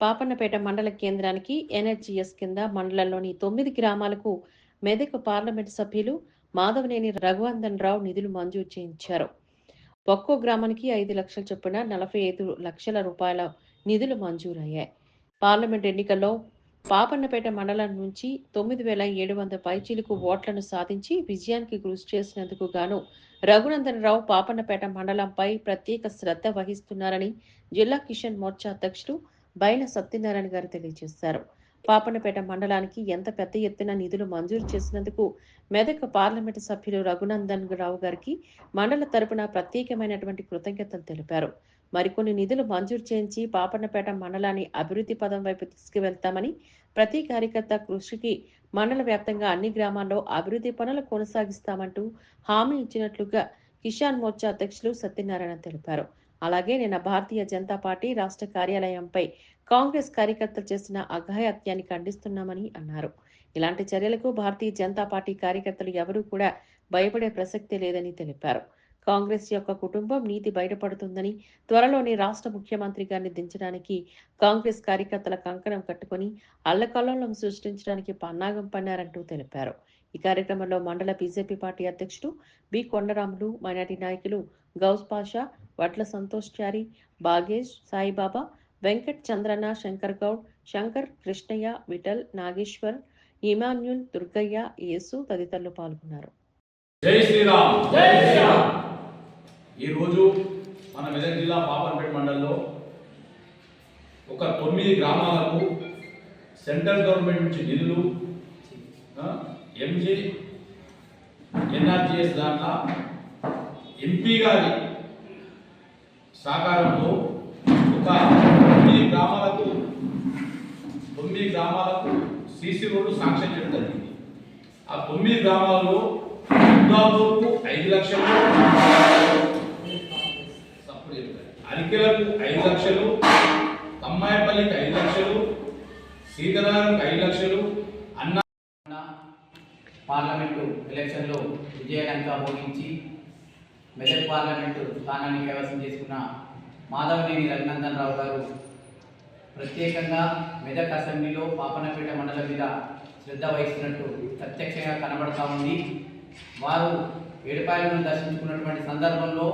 పాపన్నపేట మండల కేంద్రానికి ఎన్హెచ్జిఎస్ కింద మండలంలోని తొమ్మిది గ్రామాలకు మెదక్ పార్లమెంటు సభ్యులు మాధవనేని రఘువందన్ రావు నిధులు మంజూరు చేయించారు. ఒక్కో గ్రామానికి ఐదు లక్షల చొప్పున నలభై ఐదు లక్షల రూపాయల నిధులు మంజూరయ్యాయి. పార్లమెంట్ ఎన్నికల్లో పాపన్నపేట మండలం నుంచి తొమ్మిది వేల ఏడు వందల పైచీలకు ఓట్లను సాధించి విజయానికి కృషి చేసినందుకు గాను రఘునందన్ రావు పాపన్నపేట మండలంపై ప్రత్యేక శ్రద్ధ వహిస్తున్నారని జిల్లా కిషన్ మోర్చా అధ్యక్షుడు బైన సత్యనారాయణ గారు తెలియజేశారు. పాపన్నపేట మండలానికి ఎంత పెద్ద ఎత్తున నిధులు మంజూరు చేసినందుకు మెదక్ పార్లమెంటు సభ్యులు రఘునందన్ రావు గారికి మండల తరపున ప్రత్యేకమైనటువంటి కృతజ్ఞతలు తెలిపారు. మరికొన్ని నిధులు మంజూరు చేయించి పాపన్నపేట మండలాన్ని అభివృద్ధి పదం వైపు తీసుకువెళ్తామని ప్రతి కార్యకర్త కృషికి మండల వ్యాప్తంగా అన్ని గ్రామాల్లో అభివృద్ధి పనులు కొనసాగిస్తామంటూ హామీ ఇచ్చినట్లుగా కిసాన్ మోర్చా అధ్యక్షులు సత్యనారాయణ తెలిపారు. అలాగే నిన్న భారతీయ జనతా పార్టీ రాష్ట్ర కార్యాలయంపై కాంగ్రెస్ కార్యకర్తలు చేసిన అఘాయత్యాన్ని ఖండిస్తున్నామని అన్నారు. ఇలాంటి చర్యలకు భారతీయ జనతా పార్టీ కార్యకర్తలు ఎవరూ కూడా భయపడే ప్రసక్తే లేదని తెలిపారు. కాంగ్రెస్ యొక్క కుటుంబం నీతి బయటపడుతుందని త్వరలోనే రాష్ట్ర ముఖ్యమంత్రి గారిని దించడానికి కాంగ్రెస్ కార్యకర్తల కంకణం కట్టుకొని అల్లకల్లోలం సృష్టించడానికి పన్నాగం పన్నారంటూ తెలిపారు. ఈ కార్యక్రమంలో మండల బీజేపీ పార్టీ అధ్యక్షుడు బి. కొండరాములు మైనార్టీ నాయకులు గౌస్ పాషా వడ్ల సంతోష్ చారి బాగేష్ సాయిబాబా వెంకట్ చంద్రన్న శంకర్ గౌడ్ శంకర్ కృష్ణయ్య విఠల్ నాగేశ్వర్ ఇమాన్యుల్ దుర్గయ్య యేసు తదితరులు పాల్గొన్నారు. జై శ్రీరామ్! జై శ్రీరామ్ ఈరోజు మన మెదక్ జిల్లా పాపన్పేట మండలంలో ఒక తొమ్మిది గ్రామాలకు సెంట్రల్ గవర్నమెంట్ నుంచి నిధులు ఎంజీ ఎన్ఆర్జీఎస్ దాంట్లో ఎంపీ గారి సహకారంతో ఒక తొమ్మిది గ్రామాలకు తొమ్మిది గ్రామాలకు సీసీ రోడ్డు సాంక్షన్ చేయడం జరిగింది. ఆ తొమ్మిది గ్రామాల్లో దుర్గాపూర్కు ఐదు లక్షలు అరికెలకు ఐదు లక్షలు అమ్మాయిపల్లికి ఐదు లక్షలు సీతారాంకి ఐదు లక్షలు పార్లమెంటు ఎలక్షన్లో విజయలంక మోగించి మెదక్ పార్లమెంటు స్థానాన్ని కైవసం చేసుకున్న మాధవనేని రఘునందన్ రావు గారు ప్రత్యేకంగా మెదక్ అసెంబ్లీలో పాపనపేట మండలం మీద శ్రద్ధ వహిస్తున్నట్టు ప్రత్యక్షంగా కనబడతా ఉంది. వారు ఏడుపాయలను దర్శించుకున్నటువంటి సందర్భంలో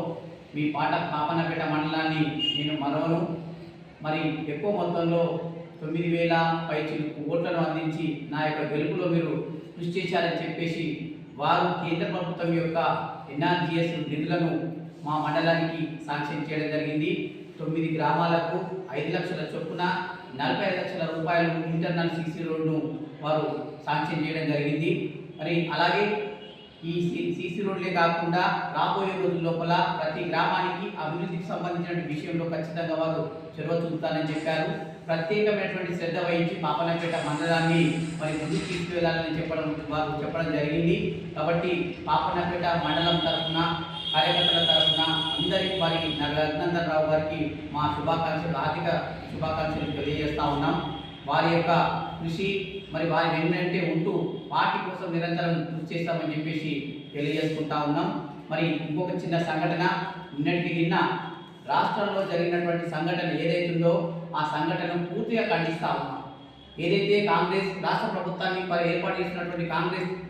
మీ పాట పాపనపేట మండలాన్ని నేను మరవను. మరి ఎక్కువ మొత్తంలో తొమ్మిది వేల పైచి ఓట్లను అందించి నా యొక్క గెలుపులో మీరు కృషి చేశారని చెప్పేసి వారు కేంద్ర ప్రభుత్వం యొక్క ఎన్ఆర్జిఎస్ నిధులను మా మండలానికి శాంక్షన్ చేయడం జరిగింది. తొమ్మిది గ్రామాలకు ఐదు లక్షల చొప్పున నలభై ఐదు లక్షల రూపాయలు ఇంటర్నల్ సీసీ రోడ్ను వారు శాంక్షన్ చేయడం జరిగింది. మరి అలాగే ఈ సీసీ రోడ్లే కాకుండా రాబోయే రోజుల లోపల ప్రతి గ్రామానికి అభివృద్ధికి సంబంధించిన విషయంలో ఖచ్చితంగా వారు చొరవ చూపుతానని చెప్పారు. ప్రత్యేకమైనటువంటి శ్రద్ధ వహించి పాపనపేట మండలాన్ని మరి ముందుకు తీసుకువెళ్ళాలని చెప్పడం వారు చెప్పడం జరిగింది. కాబట్టి పాపనపేట మండలం తరఫున కార్యకర్తల తరఫున అందరికి వారికి రఘునందన్ రావు గారికి మా శుభాకాంక్షలు ఆర్థిక శుభాకాంక్షలు తెలియజేస్తా ఉన్నాం. వారి యొక్క కృషి మరి వారి వెన్నంటే ఉంటూ పార్టీ కోసం నిరంతరం కృషి చేస్తామని చెప్పేసి తెలియజేసుకుంటా ఉన్నాం. మరి ఇంకొక చిన్న సంఘటన నిన్నటికి నిన్న రాష్ట్రంలో జరిగినటువంటి సంఘటన ఏదైతుందో ఆ సంఘటనను పూర్తిగా ఖండిస్తా ఉన్నాం. ఏదైతే కాంగ్రెస్ రాష్ట్ర ప్రభుత్వాన్ని ఏర్పాటు చేసినటువంటి కాంగ్రెస్